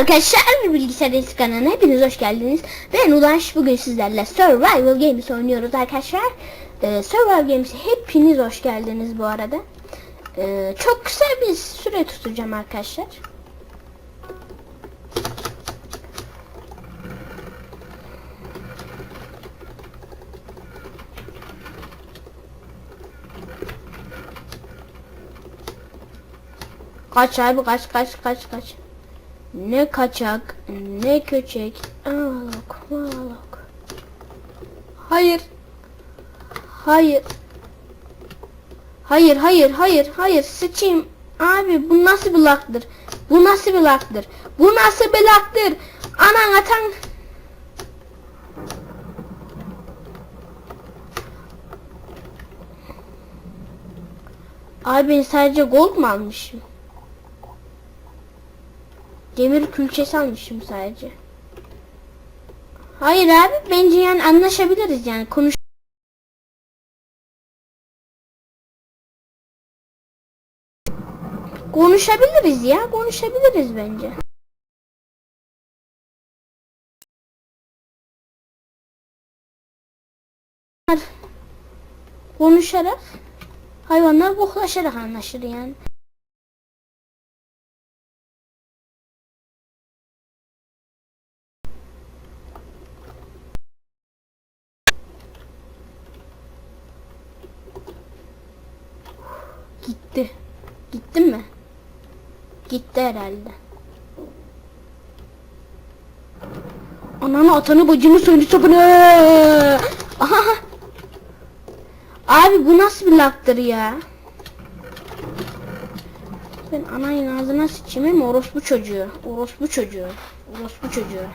Arkadaşlar bilgisayar eski kanalına hepiniz hoş geldiniz. Ben Ulaş bugün sizlerle Survival Games oynuyoruz arkadaşlar. Ee, Survival Games'e hepiniz hoş geldiniz bu arada. Ee, çok kısa bir süre tutacağım arkadaşlar. Kaç abi kaç kaç kaç kaç. Ne kaçak ne köçek. Ağlak ağlak. Hayır. Hayır. Hayır hayır hayır hayır sıçayım. Abi bu nasıl bir laktır? Bu nasıl bir laktır? Bu nasıl bir laktır? Anan atan. Abi sadece gold mu almışım? Demir külçesi almışım sadece. Hayır abi bence yani anlaşabiliriz yani konuş. Konuşabiliriz ya konuşabiliriz bence. Konuşarak hayvanlar boklaşarak anlaşır yani. Gitti. Gitti mi? Gitti herhalde. Ananı atanı bacını söyle sapını. Aha. Abi bu nasıl bir laktır ya? Ben anayın ağzına sıçayım ama orospu çocuğu. Orospu çocuğu. Orospu çocuğu.